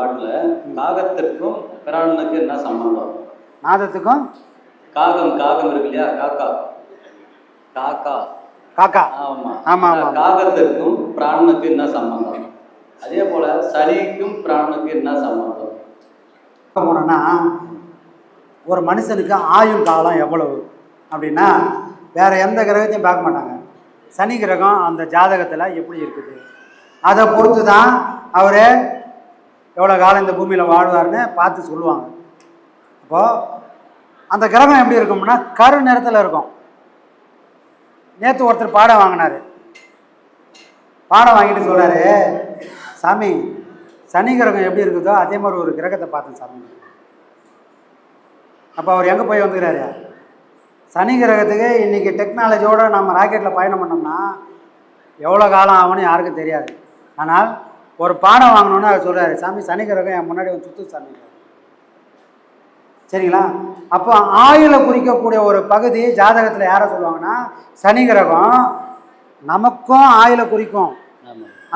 பாட்டில் காகத்திற்கும் பிராணனுக்கு என்ன சம்பந்தம்? நாதத்துக்கும்? காகம் காகம் இருக்கு இல்லையா? காக்கா. காக்கா. காக்கா. ஆமா. ஆமா. காகத்திற்கும் பிராணனுக்கு என்ன சம்பந்தம்? அதே போல சனிக்கும் பிராணனுக்கு என்ன சம்பந்தம்? போனோம்னா ஒரு மனுஷனுக்கு ஆயுள் காலம் எவ்வளவு? அப்படின்னா வேற எந்த கிரகத்தையும் பார்க்க மாட்டாங்க. சனி கிரகம் அந்த ஜாதகத்தில் எப்படி இருக்குது? அதை பொறுத்து தான் அவர் எவ்வளோ காலம் இந்த பூமியில் வாழ்வார்னு பார்த்து சொல்லுவாங்க. அப்போது அந்த கிரகம் எப்படி இருக்கும்னா கரு நிறத்தில் இருக்கும். நேற்று ஒருத்தர் பாடம் வாங்கினார். பாடம் வாங்கிட்டு சொல்கிறாரு சாமி சனி கிரகம் எப்படி இருக்குதோ அதே மாதிரி ஒரு கிரகத்தை பார்த்தேன் சாமி. அப்போ அவர் எங்கே போய் வந்துக்கிறாரு? சனி கிரகத்துக்கு இன்றைக்கி டெக்னாலஜியோடு நம்ம ராக்கெட்டில் பயணம் பண்ணோம்னா எவ்வளோ காலம் ஆகும்னு யாருக்கும் தெரியாது. ஆனால் ஒரு பாடம் வாங்கணுன்னு அவர் சொல்கிறாரு சாமி சனி கிரகம் என் முன்னாடி வந்து சுத்து சாமி. சரிங்களா? அப்போ ஆயுளை குறிக்கக்கூடிய ஒரு பகுதி ஜாதகத்தில் யாரை சொல்லுவாங்கன்னா சனி கிரகம் நமக்கும் ஆயுளை குறிக்கும்.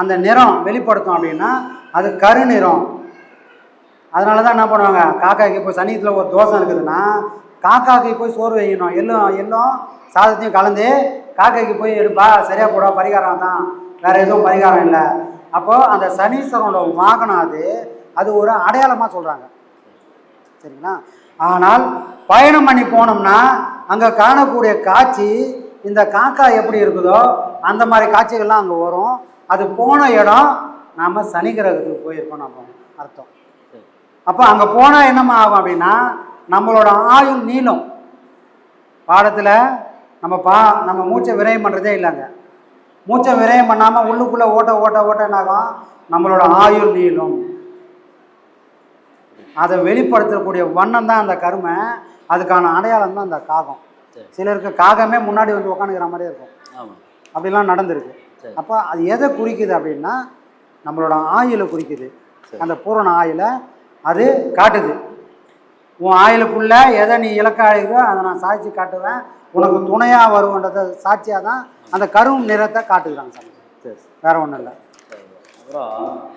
அந்த நிறம் வெளிப்படுத்தும் அப்படின்னா அது கருநிறம் அதனால தான் என்ன பண்ணுவாங்க காக்காய்க்கு இப்போ சனியத்தில் ஒரு தோசை இருக்குதுன்னா காக்காக்கு போய் சோறு வைக்கணும். எள்ளும் எள்ளும் சாதத்தையும் கலந்து காக்காய்க்கு போய் எடுப்பா சரியாக போடா பரிகாரம் தான். வேற எதுவும் பரிகாரம் இல்லை. அப்போது அந்த சனீஸ்வரனோட வாகனம் அது அது ஒரு அடையாளமாக சொல்கிறாங்க சரிங்களா? ஆனால் பயணம் பண்ணி போனோம்னா அங்கே காணக்கூடிய காட்சி இந்த காக்கா எப்படி இருக்குதோ அந்த மாதிரி காட்சிகள்லாம் அங்கே வரும். அது போன இடம் நாம் சனி கிரகத்துக்கு போயிருக்கோம் நம்ம அர்த்தம். சரி. அப்போ அங்கே போனால் என்னம்மா ஆகும் அப்படின்னா நம்மளோட ஆயுள் நீளம். பாடத்தில் நம்ம பா நம்ம மூச்சை விரயம் பண்ணுறதே இல்லைங்க. மூச்சை விரயம் பண்ணாமல் உள்ளுக்குள்ளே ஓட்ட ஓட்ட ஓட்ட என்னாகும் நம்மளோட ஆயுள் நீளம். அதை வெளிப்படுத்தக்கூடிய வண்ணம் தான் அந்த கருமை. அதுக்கான அடையாளம் தான் அந்த காகம். சிலருக்கு காகமே முன்னாடி வந்து உட்காந்துக்கிற மாதிரியே இருக்கும். அப்படிலாம் நடந்திருக்கு. அப்போ அது எதை குறிக்குது அப்படின்னா நம்மளோட ஆயுளை குறிக்குது. அந்த பூரண ஆயுளை அது காட்டுது. உன் ஆயுளுக்குள்ள எதை நீ இலக்கா அழைக்கோ அதை நான் சாட்சி காட்டுவேன். உனக்கு துணையாக வருவன்றத சாட்சியாக தான் அந்த கரும் நிறத்தை காட்டுகிறாங்க சாமி. சரி. வேற ஒன்றும் இல்லை. அப்புறம்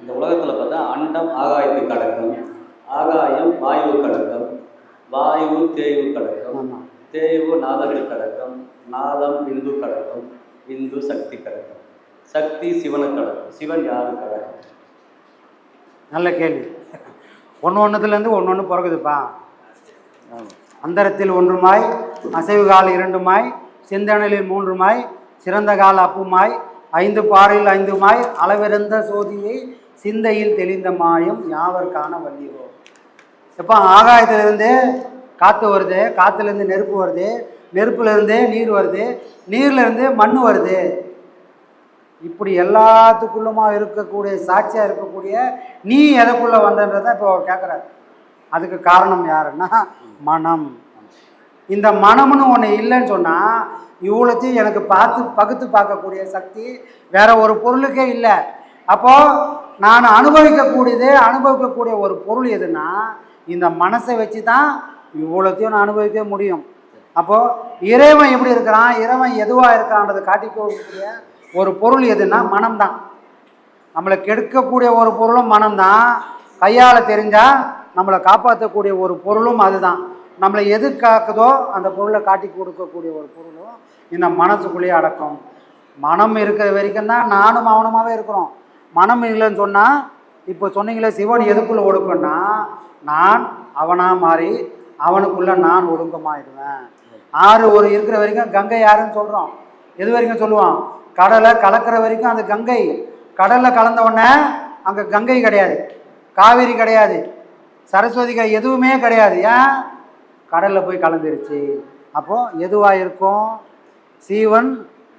இந்த உலகத்துல பார்த்தா அண்டம் ஆகாயத்துக்கு கடக்கும். ஆகாயம் வாயு கடக்கும். வாயு தேய்வு கடக்கும். தேய்வு நாதத்துக்கு கடக்கும். நாதம் பிந்து கடக்கும். பிந்து சக்தி கடக்கும். சக்தி சிவனுக்கு கடக்கும். சிவன் யாருக்கு கடக்கும்? நல்ல கேள்வி. ஒன்று ஒன்றுத்துலேருந்து ஒன்று ஒன்று பிறகுதுப்பா அந்தரத்தில் ஒன்றுமாய் அசைவு கால் இரண்டுமாய் சிந்தனையில் மூன்றுமாய் சிறந்த கால் அப்புமாய் ஐந்து பாறையில் ஐந்துமாய் அளவிறந்த சோதியை சிந்தையில் தெளிந்த மாயம் யாவர்கான வள்ளியோ எப்போ ஆகாயத்திலிருந்து காற்று வருது காற்றுலேருந்து நெருப்பு வருது நெருப்புலேருந்து நீர் வருது நீர்லேருந்து மண் வருது. இப்படி எல்லாத்துக்குள்ளுமா இருக்கக்கூடிய சாட்சியாக இருக்கக்கூடிய நீ எதைக்குள்ளே வந்தன்றதை இப்போ அவர் கேட்குறாரு அதுக்கு காரணம் யாருன்னா மனம். இந்த மனம்னு ஒன்று இல்லைன்னு சொன்னால் இவ்வளோத்தையும் எனக்கு பார்த்து பகுத்து பார்க்கக்கூடிய சக்தி வேற ஒரு பொருளுக்கே இல்லை. அப்போது நான் அனுபவிக்கக்கூடியது அனுபவிக்கக்கூடிய ஒரு பொருள் எதுனா இந்த மனசை வச்சு தான் இவ்வளோத்தையும் நான் அனுபவிக்க முடியும். அப்போது இறைவன் எப்படி இருக்கிறான்? இறைவன் எதுவாக இருக்கான்றதை காட்டிக்கக்கூடிய ஒரு பொருள் எதுனா மனம்தான். நம்மளை கெடுக்கக்கூடிய ஒரு பொருளும் மனம்தான். கையால் தெரிஞ்சால் நம்மளை காப்பாற்றக்கூடிய ஒரு பொருளும் அதுதான். நம்மளை எது காக்குதோ அந்த பொருளை காட்டி கொடுக்கக்கூடிய ஒரு பொருளும் இந்த மனசுக்குள்ளேயே அடக்கம். மனம் இருக்கிற வரைக்கும் தான் நானும் அவனமாகவே இருக்கிறோம். மனம் இல்லைன்னு சொன்னால் இப்போ சொன்னீங்களே சிவன் எதுக்குள்ளே ஒடுக்குன்னா நான் அவனாக மாறி அவனுக்குள்ளே நான் ஒடுங்கமாயிடுவேன் ஆறு ஒரு இருக்கிற வரைக்கும் கங்கை யாருன்னு சொல்கிறோம் எது வரைக்கும் சொல்லுவான்? கடலை கலக்கிற வரைக்கும் அந்த கங்கை கடலில் கலந்த உடனே அங்கே கங்கை கிடையாது. காவேரி கிடையாது. சரஸ்வதி எதுவுமே கிடையாது. ஏன்? கடலில் போய் கலந்துருச்சு. அப்போது எதுவாக இருக்கும்? சீவன்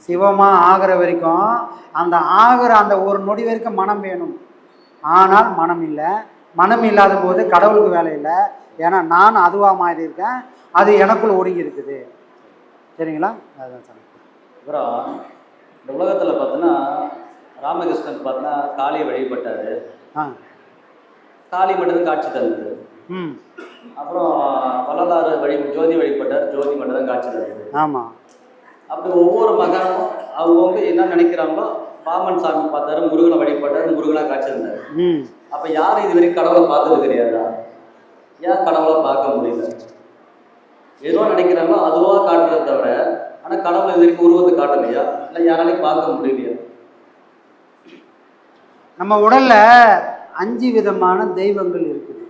சிவமாக ஆகிற வரைக்கும் அந்த ஆகிற அந்த ஒரு நொடி வரைக்கும் மனம் வேணும். ஆனால் மனம் இல்லை. மனம் இல்லாத போது கடவுளுக்கு வேலை இல்லை. ஏன்னா நான் அதுவாக மாறி இருக்கேன். அது எனக்குள் ஒடுங்கி இருக்குது. சரிங்களா? அதுதான் சார். அப்புறம் இந்த உலகத்துல பார்த்தோன்னா ராமகிருஷ்ணன் பார்த்தோன்னா காளியை வழிபட்டாரு. காளி மட்டும்தான் காட்சி தந்தது. அப்புறம் வள்ளலாறு வழி ஜோதி வழிபட்டார். ஜோதி மட்டும் தான் காட்சி தந்தது. ஆமாம் அப்படி ஒவ்வொரு மகனும் அவங்கவுங்க என்ன நினைக்கிறாங்களோ பாமன் சாமி பார்த்தாரு முருகனை வழிபட்டாரு முருகனா காட்சி இருந்தாரு ம். அப்ப யாரும் இது வரைக்கும் கடவுளை பார்த்தது கிடையாதா? ஏன் கடவுளை பார்க்க முடியல? ஏதோ நினைக்கிறாங்களோ அதுவா காட்டுறதை தவிர ஆனால் கடவுள் இது வரைக்கும் உருவத்தை காட்டலையா? இல்லை யாராலையும் பார்க்க முடியலையா? நம்ம உடல்ல அஞ்சு விதமான தெய்வங்கள் இருக்குது.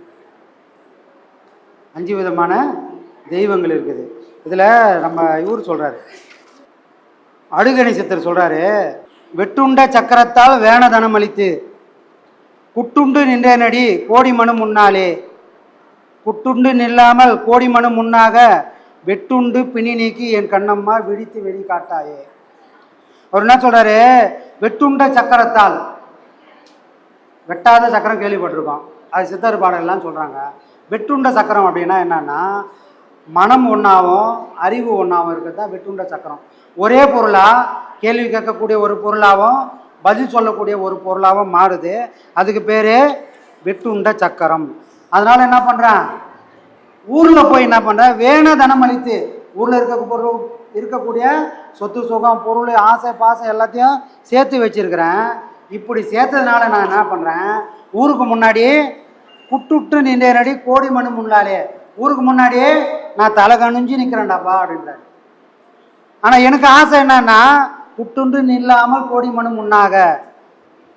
அஞ்சு விதமான தெய்வங்கள் இருக்குது. இதில் நம்ம இவர் சொல்றாரு. அடுகணி சொல்கிறாரு சொல்றாரு வெட்டுண்ட சக்கரத்தால் வேணதனம் அளித்து குட்டுண்டு நின்றேனடி கோடி மனு முன்னாலே. குட்டுண்டு நில்லாமல் கோடி மனு முன்னாக வெட்டுண்டு பிணி நீக்கி என் கண்ணம்மா விழித்து வெளி காட்டாயே. அவர் என்ன சொல்கிறாரு வெட்டுண்ட சக்கரத்தால். வெட்டாத சக்கரம் கேள்விப்பட்டிருக்கோம். அது சித்தர் பாடல்லாம் சொல்கிறாங்க வெட்டுண்ட சக்கரம் அப்படின்னா என்னன்னா மனம் ஒன்றாவும் அறிவு ஒன்றாவும் இருக்கிறது தான் வெட்டுண்ட சக்கரம். ஒரே பொருளாக கேள்வி கேட்கக்கூடிய ஒரு பொருளாகவும் பதில் சொல்லக்கூடிய ஒரு பொருளாகவும் மாறுது. அதுக்கு பேர் வெட்டுண்ட சக்கரம். அதனால் என்ன பண்ணுறேன் ஊரில் போய் என்ன பண்ணுறேன் வேண தனம் அளித்து ஊரில் இருக்க பொருள் இருக்கக்கூடிய சொத்து சுகம் பொருள் ஆசை பாசம் எல்லாத்தையும் சேர்த்து வச்சிருக்கிறேன். இப்படி சேர்த்ததுனால நான் என்ன பண்ணுறேன் ஊருக்கு முன்னாடி குட்டுட்டு நின்றடி கோடி மணி முன்னாலே. ஊருக்கு முன்னாடி நான் தலை கணிஞ்சு நிற்கிறேன்டாப்பா அப்படின்றாரு. ஆனால் எனக்கு ஆசை என்னன்னா குட்டுண்டு நில்லாமல் கோடி மணி முன்னாக.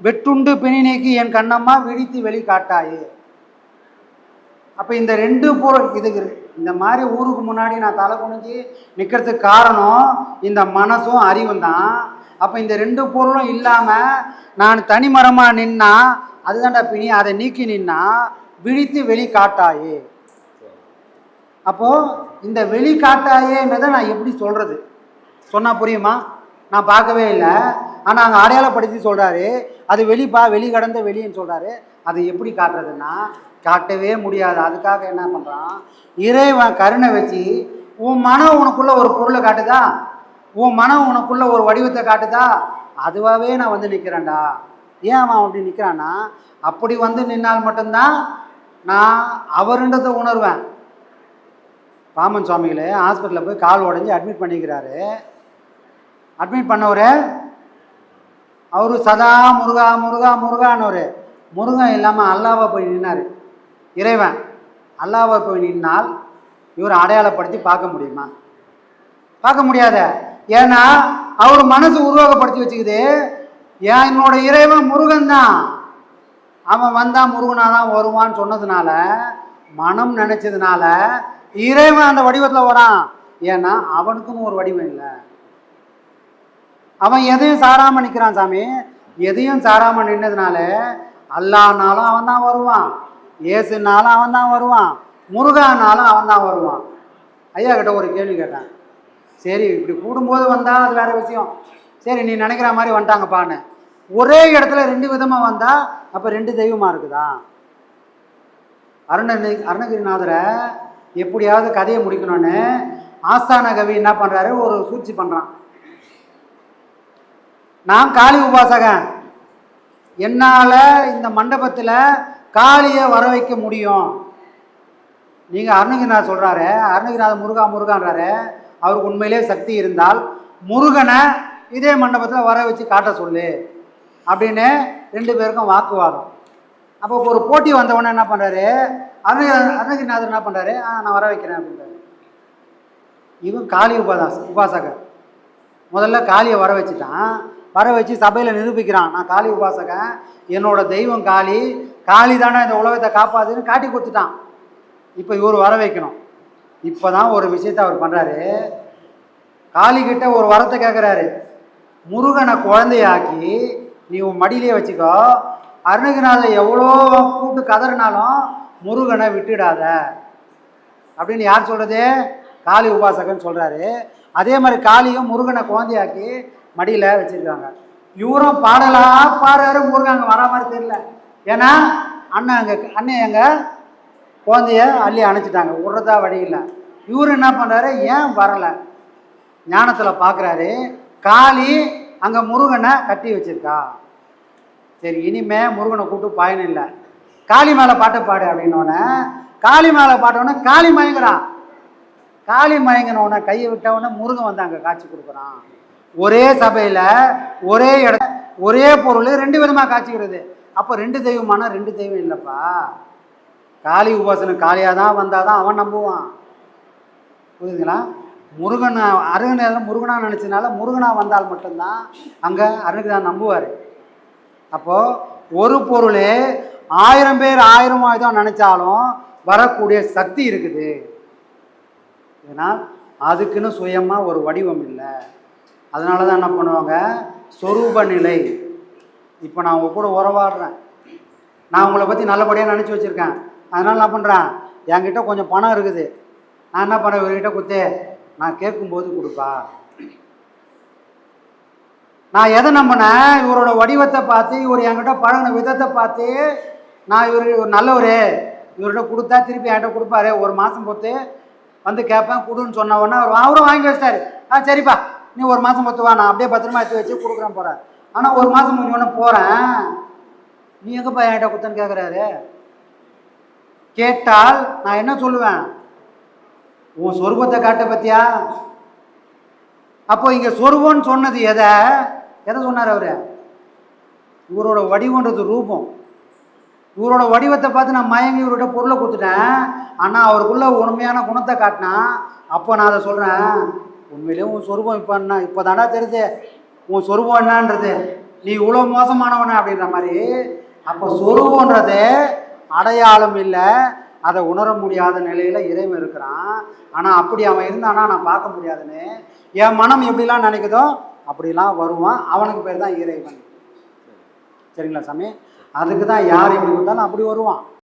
வெட்டுண்டு பிணி நீக்கி என் கண்ணம்மா விழித்து வெளி காட்டாயே அப்போ இந்த ரெண்டு பொருள் இதுக்கு இந்த மாதிரி ஊருக்கு முன்னாடி நான் தலை குனிஞ்சு நிற்கிறதுக்கு காரணம் இந்த மனசும் அறிவும் தான். அப்போ இந்த ரெண்டு பொருளும் இல்லாமல் நான் தனிமரமாக நின்னா அதுதான்டா பிணி அதை நீக்கி நின்னா விழித்து வெளி காட்டாயே அப்போது இந்த வெளி காட்டாயேன்றதை நான் எப்படி சொல்கிறது சொன்னால் புரியுமா? நான் பார்க்கவே இல்லை. ஆனால் அங்கே அடையாளப்படுத்தி சொல்கிறாரு அது வெளிப்பா வெளி கடந்த வெளின்னு சொல்கிறாரு அது எப்படி காட்டுறதுன்னா காட்டவே முடியாது. அதுக்காக என்ன பண்ணுறான் இறைவன் கருணை வச்சு உன் மனம் உனக்குள்ள ஒரு பொருளை காட்டுதா? உன் மனம் உனக்குள்ள ஒரு வடிவத்தை காட்டுதா? அதுவாகவே நான் வந்து நிற்கிறேன்டா ஏன் அவன் அப்படி நிற்கிறான்னா அப்படி வந்து நின்னால் மட்டும்தான் நான் அவருன்றதை உணர்வேன். பாமன் சுவாமிகளே ஹாஸ்பிட்டலில் போய் கால் உடஞ்சி அட்மிட் பண்ணிக்கிறாரு. அட்மிட் பண்ணவர் அவரு சதா முருகா முருகா முருகானவர் முருகன் இல்லாமல் அல்லாவை போய் நின்னார். இறைவன் அல்லாவை போய் நின்னால் இவரை அடையாளப்படுத்தி பார்க்க முடியுமா? பார்க்க முடியாத. ஏன்னா அவர் மனசு உருவகப்படுத்தி வச்சுக்குது. ஏன் என்னோட இறைவன் முருகன் தான். அவன் வந்தால் முருகனாக தான் வருவான்னு சொன்னதுனால மனம் நினச்சதுனால இறைவன் அந்த வடிவத்தில் வரான். ஏன்னா அவனுக்குன்னு ஒரு வடிவம் இல்லை. அவன் எதையும் சாராமல் நிற்கிறான் சாமி. எதையும் சாராமல் நின்னதுனால அல்லானாலும் அவன் தான் வருவான். இயேசுனாலும் அவன் தான் வருவான். முருகானாலும் அவன் தான் வருவான். ஐயா கிட்ட ஒரு கேள்வி கேட்டேன். சரி இப்படி கூடும்போது வந்தால் அது வேற விஷயம். சரி நீ நினைக்கிற மாதிரி வந்துட்டாங்கப்பான்னு. ஒரே இடத்துல ரெண்டு விதமாக வந்தால் அப்போ ரெண்டு தெய்வமாக இருக்குதா? அருண அருணகிரிநாதரை எப்படியாவது கதையை முடிக்கணும்னு ஆஸ்தான கவி என்ன பண்ணுறாரு ஒரு சூழ்ச்சி பண்ணுறான் நான் காளி உபாசகன். என்னால் இந்த மண்டபத்தில் காளியை வர வைக்க முடியும். நீங்கள் அருணகிரிநாத் சொல்கிறாரு அருணகிரிநாத் முருகா முருகான்றாரு. அவருக்கு உண்மையிலே சக்தி இருந்தால் முருகனை இதே மண்டபத்தில் வர வச்சு காட்ட சொல்லு அப்படின்னு ரெண்டு பேருக்கும் வாக்குவாதம். அப்போ ஒரு போட்டி வந்தவொடனே என்ன பண்ணுறாரு அருண அருணகிரிநாதர் என்ன பண்ணுறாரு ஆ நான் வர வைக்கிறேன் அப்படின்றாரு. இவன் காளி உபாதாஸ் உபாசகர். முதல்ல காளியை வர வச்சுட்டான். வர வச்சு சபையில் நிரூபிக்கிறான். நான் காளி உபாசகன். என்னோட தெய்வம் காளி. காளி தானே இந்த உலகத்தை காப்பாதுன்னு காட்டி கொடுத்துட்டான். இப்போ இவர் வர வைக்கணும். இப்போ தான் ஒரு விஷயத்தை அவர் பண்ணுறாரு காளிக்கிட்ட ஒரு வரத்தை கேட்குறாரு முருகனை குழந்தையாக்கி நீ உன் மடியிலே வச்சுக்கோ. அருணகிரிநாதர் எவ்வளோ கூட்டு கதறினாலும் முருகனை விட்டுடாத. அப்படின்னு யார் சொல்கிறது காளி உபாசகன் சொல்கிறாரு அதே மாதிரி காளியும் முருகனை குழந்தையாக்கி மடியில் வச்சுருக்காங்க. இவரும் பாடலாக பாடுறாரு. முருகன் அங்கே வர மாதிரி தெரியல. ஏன்னா அண்ணன் அங்கே அண்ணன் எங்கள் குழந்தைய அள்ளி அணைச்சிட்டாங்க. விட்றதா வழி இல்லை. இவர் என்ன பண்ணுறாரு ஏன் வரலை? ஞானத்தில் பார்க்குறாரு காளி அங்கே முருகனை கட்டி வச்சிருக்கா. சரி இனிமே முருகனை கூப்பிட்டு பயணம் இல்லை. காளி மேலே பாட்டை பாடு அப்படின்னோடனே காளி மேலே பாட்டோன்னே காளி மயங்குறான் காளி மயங்கினோடனே கையை விட்டவுடனே முருகன் வந்து அங்கே காட்சி கொடுக்குறான். ஒரே சபையில் ஒரே இட ஒரே பொருள் ரெண்டு விதமாக காட்சிக்கிறது. அப்போ ரெண்டு தெய்வமானா ரெண்டு தெய்வம் இல்லைப்பா. காளி உபாசனை காளியாக தான் வந்தால் தான் அவன் நம்புவான். புரியுதுங்களா? முருகன் அருகன் முருகனாக நினச்சதுனால முருகனாக வந்தால் மட்டும்தான் அங்கே அருணுக்கு தான் நம்புவார். அப்போது ஒரு பொருளே ஆயிரம் பேர் ஆயிரம் ஆயுதம் நினச்சாலும் வரக்கூடிய சக்தி இருக்குது. இதனால் அதுக்குன்னு சுயமாக ஒரு வடிவம் இல்லை. அதனால தான் என்ன பண்ணுவாங்க? சொரூப நிலை. இப்போ நான் உங்கள் கூட உறவாடுறேன். நான் உங்களை பற்றி நல்லபடியாக நினச்சி வச்சுருக்கேன். அதனால் என்ன பண்ணுறேன் என்கிட்ட கொஞ்சம் பணம் இருக்குது. நான் என்ன பண்ணுறேன் இவர்கிட்ட குத்து நான் கேட்கும்போது கொடுப்பா. நான் எதை நம்பினேன்? இவரோட வடிவத்தை பார்த்து இவர் என்கிட்ட பழகின விதத்தை பார்த்து நான் இவர் இவர் நல்லவர். இவர்கிட்ட கொடுத்தா திருப்பி என்கிட்ட கொடுப்பாரு. ஒரு மாதம் பொறுத்து வந்து கேட்பேன். கொடுன்னு சொன்ன உடனே அவர் அவரும் வாங்கி வச்சிட்டாரு. ஆ சரிப்பா. நீ ஒரு மாதம் பொறுத்து வா. நான் அப்படியே பத்திரமா எடுத்து வச்சு கொடுக்குறேன் போகிறேன் ஆனால் ஒரு மாதம் முடிஞ்சோடனே போகிறேன் நீ எங்கப்பா என்கிட்ட கொடுத்தன்னு கேட்குறாரு கேட்டால் நான் என்ன சொல்லுவேன்? உன் சொருபத்தை காட்ட பத்தியா? அப்போ இங்கே சொருபம்னு சொன்னது எதை? எதை சொன்னார் அவர்? இவரோட வடிவன்றது ரூபம். இவரோட வடிவத்தை பார்த்து நான் மயங்கி இவரோட பொருளை கொடுத்துட்டேன். ஆனால் அவருக்குள்ள உண்மையான குணத்தை காட்டினா அப்போ நான் அதை சொல்கிறேன் உண்மையிலேயே உன் சொருபம் இப்போ என்ன? இப்போ தாண்டா தெரியுது. உன் சொருபம் என்னன்றது நீ இவ்வளோ மோசமானவன அப்படின்ற மாதிரி அப்போ சொருபன்றது அடையாளம் இல்லை. அதை உணர முடியாத நிலையில் இறைவன் இருக்கிறான். ஆனால் அப்படி அவன் இருந்தானா? நான் பார்க்க முடியாதுன்னு. என் மனம் எப்படிலாம் நினைக்குதோ அப்படிலாம் வருவான். அவனுக்கு பேர் தான் இறைவன். சரிங்களா சாமி? அதுக்கு தான் யார் எப்படி கொடுத்தாலும் அப்படி வருவான்.